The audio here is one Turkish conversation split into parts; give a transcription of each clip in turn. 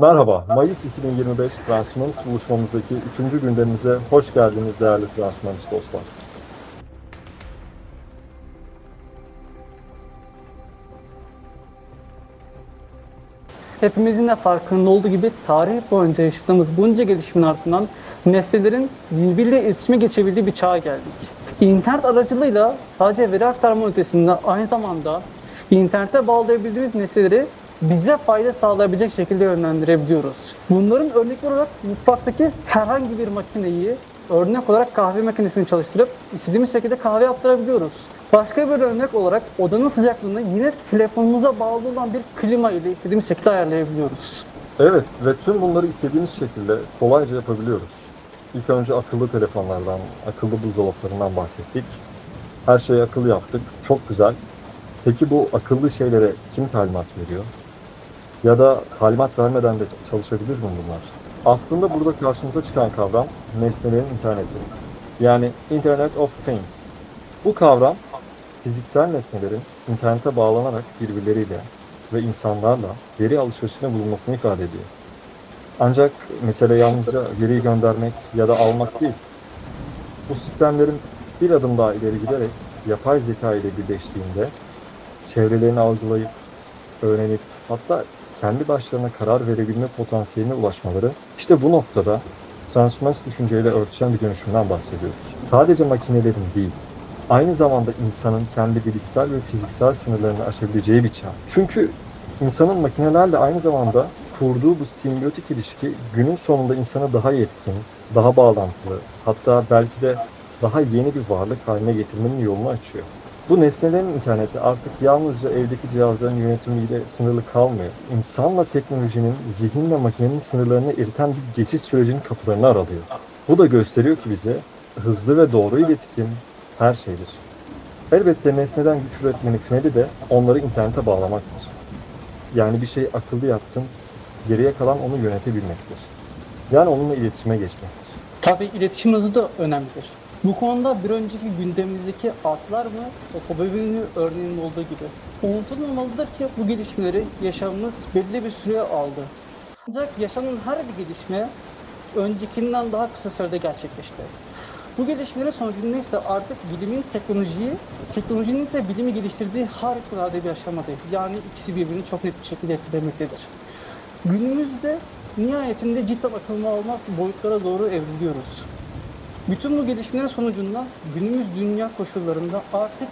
Merhaba, Mayıs 2025 Transhumanist buluşmamızdaki 3. gündemimize hoş geldiniz değerli Transhumanist dostlar. Hepimizin de farkında olduğu gibi tarih boyunca yaşadığımız bunca gelişimin ardından nesnelerin birbiriyle iletişime geçebildiği bir çağa geldik. İnternet aracılığıyla sadece veri aktarma ötesinde aynı zamanda internete bağlayabildiğimiz nesneleri bize fayda sağlayabilecek şekilde yönlendirebiliyoruz. Bunların örnek olarak mutfaktaki herhangi bir makineyi örnek olarak kahve makinesini çalıştırıp istediğimiz şekilde kahve yaptırabiliyoruz. Başka bir örnek olarak odanın sıcaklığını yine telefonumuza bağlı olan bir klima ile istediğimiz şekilde ayarlayabiliyoruz. Evet ve tüm bunları istediğimiz şekilde kolayca yapabiliyoruz. İlk önce akıllı telefonlardan, akıllı buzdolaplarından bahsettik. Her şeyi akıllı yaptık. Çok güzel. Peki bu akıllı şeylere kim talimat veriyor? Ya da talimat vermeden de çalışabilir mi bunlar? Aslında burada karşımıza çıkan kavram nesnelerin interneti. Yani Internet of Things. Bu kavram fiziksel nesnelerin internete bağlanarak birbirleriyle ve insanlarla veri alışverişinde bulunmasını ifade ediyor. Ancak mesele yalnızca veriyi göndermek ya da almak değil. Bu sistemlerin bir adım daha ileri giderek yapay zeka ile birleştiğinde çevrelerini algılayıp, öğrenip hatta kendi başlarına karar verebilme potansiyeline ulaşmaları işte bu noktada transhumanist düşünceyle örtüşen bir dönüşümden bahsediyoruz. Sadece makinelerin değil, aynı zamanda insanın kendi bilişsel ve fiziksel sınırlarını aşabileceği bir çağ. Çünkü insanın makinelerle aynı zamanda kurduğu bu simbiyotik ilişki günün sonunda insanı daha yetkin, daha bağlantılı, hatta belki de daha yeni bir varlık haline getirmenin yolunu açıyor. Bu nesnelerin interneti artık yalnızca evdeki cihazların yönetimiyle sınırlı kalmıyor. İnsanla teknolojinin, zihinle makinenin sınırlarını eriten bir geçiş sürecinin kapılarını aralıyor. Bu da gösteriyor ki bize hızlı ve doğru iletişim her şeydir. Elbette nesneden güç üretmenin finali de onları internete bağlamaktır. Yani bir şey akıllı yaptın, geriye kalan onu yönetebilmektir. Yani onunla iletişime geçmektir. Tabii iletişim hızı da önemlidir. Bu konuda bir önceki gündemimizdeki atlar mı, otobüsünün örneğinin olduğu gibi. Unutulmamalıdır ki bu gelişmeleri yaşamımız belli bir süre aldı. Ancak yaşanan her bir gelişme öncekinden daha kısa sürede gerçekleşti. Bu gelişmelerin sonucunda ise artık bilimin teknolojiyi, teknolojinin ise bilimi geliştirdiği harikulade bir aşamadayız. Yani ikisi birbirini çok net bir şekilde etkilemektedir. Günümüzde nihayetinde cidden akılma almaz boyutlara doğru evriliyoruz. Bütün bu gelişmelerin sonucunda günümüz dünya koşullarında artık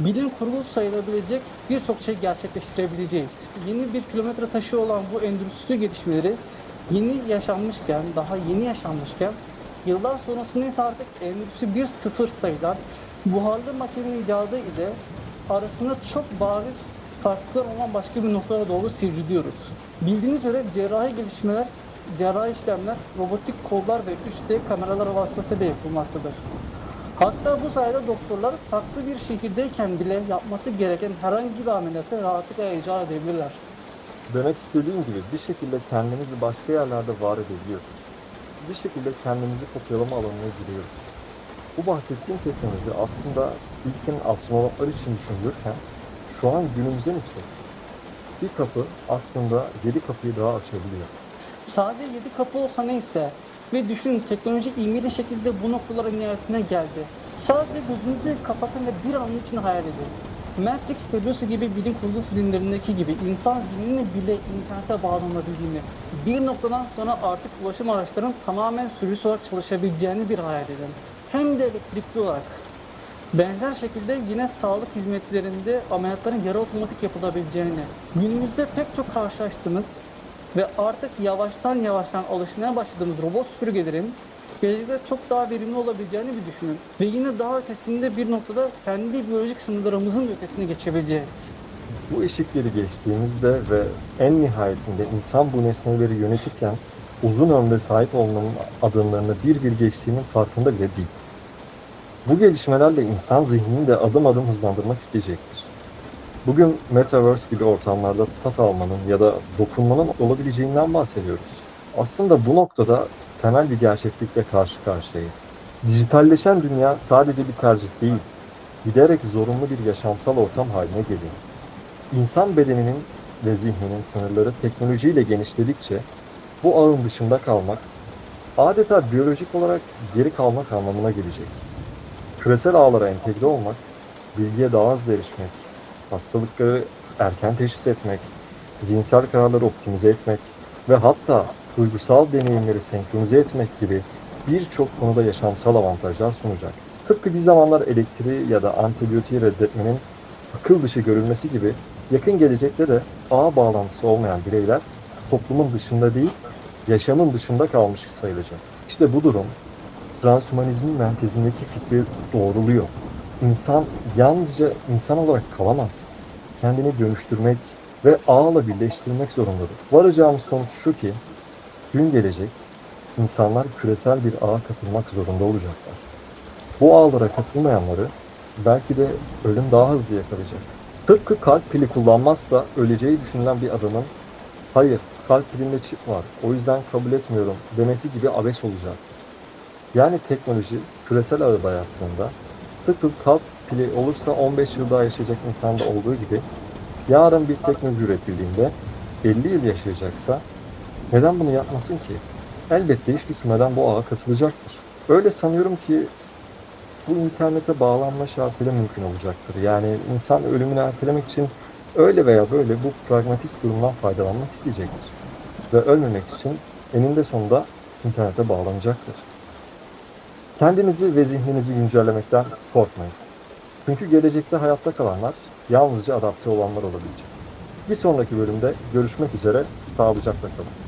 bilim kurgu sayılabilecek birçok şey gerçekleştirebileceğiz. Yeni bir kilometre taşı olan bu endüstri gelişmeleri yeni yaşanmışken, daha yeni yaşanmışken yıllar sonrasında ise artık endüstri 1.0 sayılan buharlı makine icadı ile arasında çok bariz farklılıklar olan başka bir noktaya doğru sivriliyoruz. Bildiğiniz üzere cerrahi gelişmeler, cerrahi işlemler, robotik kollar ve 3D kameralar vasıtasıyla yapılmaktadır. Hatta bu sayede doktorlar farklı bir şehirdeyken bile yapması gereken herhangi bir ameliyatı rahatlıkla icra edebilirler. Demek istediğim gibi bir şekilde kendimizi başka yerlerde var edebiliyoruz. Bir şekilde kendimizi kopyalama alanına giriyoruz. Bu bahsettiğim teknoloji aslında ilkin astronotlar için düşünülürken şu an günümüze yüksek. Bir kapı aslında yedi kapıyı daha açabiliyor. Sadece 7 kapı olsa neyse ve düşünün teknoloji ilmili şekilde bu noktalara nihayetine geldi. Sadece gözünüzü kapatın ve bir an için hayal edin. Matrix ve Lucy gibi bilim kurgu filmlerindeki gibi insan zihninin bile internete bağlanabildiğini, bir noktadan sonra artık ulaşım araçlarının tamamen sürücü olarak çalışabileceğini bir hayal edin. Hem de elektrikli olarak. Benzer şekilde yine sağlık hizmetlerinde ameliyatların yarı otomatik yapılabileceğini, günümüzde pek çok karşılaştığımız ve artık yavaştan yavaştan alışmaya başladığımız robot süpürgelerin gelecekte çok daha verimli olabileceğini bir düşünün. Ve yine daha ötesinde bir noktada kendi biyolojik sınırlarımızın ötesine geçebileceğiz. Bu eşikleri geçtiğimizde ve en nihayetinde insan bu nesneleri yönetirken uzun ömre sahip olmanın adımlarını bir bir geçtiğinin farkında bile değil. Bu gelişmelerle insan zihnini de adım adım hızlandırmak isteyecektir. Bugün Metaverse gibi ortamlarda tat almanın ya da dokunmanın olabileceğinden bahsediyoruz. Aslında bu noktada temel bir gerçeklikle karşı karşıyayız. Dijitalleşen dünya sadece bir tercih değil, giderek zorunlu bir yaşamsal ortam haline geliyor. İnsan bedeninin ve zihninin sınırları teknolojiyle genişledikçe bu ağın dışında kalmak adeta biyolojik olarak geri kalmak anlamına gelecek. Küresel ağlara entegre olmak, bilgiye daha hızlı erişmek, hastalıkları erken teşhis etmek, zihinsel kararları optimize etmek ve hatta duygusal deneyimleri senkronize etmek gibi birçok konuda yaşamsal avantajlar sunacak. Tıpkı bir zamanlar elektriği ya da antibiyotiği reddetmenin akıl dışı görülmesi gibi yakın gelecekte de ağ bağlantısı olmayan bireyler toplumun dışında değil, yaşamın dışında kalmış sayılacak. İşte bu durum transhumanizmin merkezindeki fikri doğruluyor. İnsan yalnızca insan olarak kalamaz. Kendini dönüştürmek ve ağla birleştirmek zorundadır. Varacağımız sonuç şu ki, gün gelecek, insanlar küresel bir ağa katılmak zorunda olacaklar. Bu ağlara katılmayanları belki de ölüm daha hızlı yakalayacak. Tıpkı kalp pili kullanmazsa öleceği düşünülen bir adamın hayır kalp pilinde çip var o yüzden kabul etmiyorum demesi gibi abes olacak. Yani teknoloji küresel ağı dayattığında tıpkı kalp pili olursa 15 yıl daha yaşayacak insanda olduğu gibi yarın bir teknoloji üretildiğinde 50 yıl yaşayacaksa neden bunu yapmasın ki? Elbette hiç düşünmeden bu ağa katılacaktır. Öyle sanıyorum ki bu internete bağlanma şartıyla mümkün olacaktır. Yani insan ölümünü ertelemek için öyle veya böyle bu pragmatist durumdan faydalanmak isteyecektir. Ve ölmemek için eninde sonunda internete bağlanacaktır. Kendinizi ve zihninizi güncellemekten korkmayın. Çünkü gelecekte hayatta kalanlar yalnızca adapte olanlar olabilecek. Bir sonraki bölümde görüşmek üzere, sağlıcakla kalın.